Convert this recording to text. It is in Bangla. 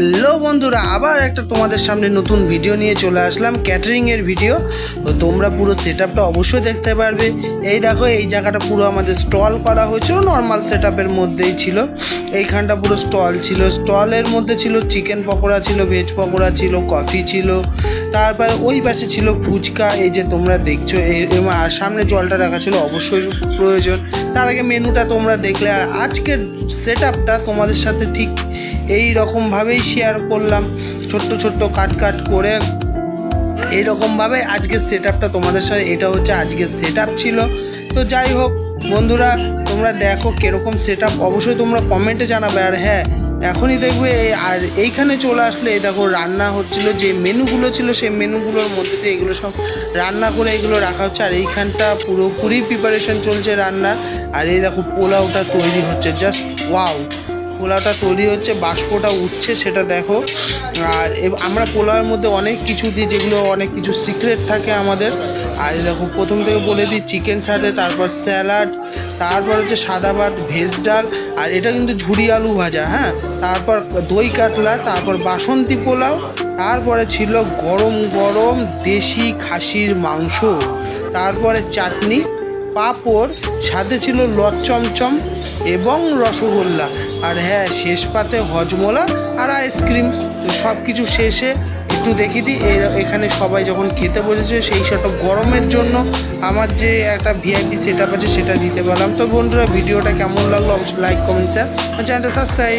হ্যালো বন্ধুরা, আবার একটা তোমাদের সামনে নতুন ভিডিও নিয়ে চলে আসলাম ক্যাটারিংয়ের ভিডিও তো তোমরা পুরো সেট অবশ্যই দেখতে পারবে। এই দেখো, এই জায়গাটা পুরো আমাদের স্টল করা হয়েছিল নর্মাল সেট মধ্যেই ছিল। এইখানটা পুরো স্টল ছিল। স্টলের মধ্যে ছিল চিকেন পকোড়া ছিল ভেজ পকোড়া ছিল কফি ছিল। তারপর ওই পাশে ছিল ফুচকা, এই যে তোমরা দেখছ আর সামনে জলটা রাখা ছিল অবশ্যই প্রয়োজন। তার আগে মেনুটা তোমরা দেখলে, আর আজকের সেট আপটা তোমাদের সাথে ঠিক এই রকমভাবেই শেয়ার করলাম। ছোট্ট ছোট্ট কাট কাট করে এইরকমভাবে আজকের সেট আপটা তোমাদের সাথে, এটা হচ্ছে আজকের সেট আপ ছিল। তো যাই হোক বন্ধুরা, তোমরা দেখো কীরকম সেট অবশ্যই তোমরা কমেন্টে জানাবে, আর হ্যাঁ এখনই দেখবে আর এইখানে চলে আসলে দেখো রান্না হচ্ছিল, যে মেনুগুলো ছিল, সেই মেনুগুলোর মধ্যে দিয়ে এগুলো সব রান্না করে এগুলো রাখা হচ্ছে। আর এইখানটা পুরোপুরি প্রিপারেশন চলছে রান্নার। আর এই দেখো পোলাওটা তৈরি হচ্ছে জাস্ট ওয়াও পোলাওটা তৈরি হচ্ছে, বাষ্পটা উঠছে, সেটা দেখো। আর আমরা পোলাওয়ের মধ্যে অনেক কিছু দিই, যেগুলো অনেক কিছু সিক্রেট থাকে আমাদের। আর দেখো, প্রথম থেকে বলে দিই চিকেন সাথে তারপর স্যালাড তারপর হচ্ছে সাদা ভাত ভেজ ডাল, আর এটা কিন্তু ঝুড়ি আলু ভাজা হ্যাঁ? তারপর দই কাতলা, তারপর বাসন্তী পোলাও, তারপরে ছিল গরম গরম দেশি খাসির মাংস, তারপরে চাটনি, পাঁপড়, সাথে ছিল লট চমচম এবং রসগোল্লা। আর হ্যাঁ শেষ পাতে হজমোলা আর আইসক্রিম। তো সব কিছু শেষে একটু দেখি দিই এখানে সবাই যখন খেতে বসেছে, সেই সেটা গরমের জন্য আমার যে একটা ভিআইপি সেট আছে, সেটা দিতে পারলাম। তো বন্ধুরা, ভিডিওটা কেমন লাগল? অবশ্যই লাইক কমেন্ট শেয়ার চ্যানেলটা সাবস্ক্রাইব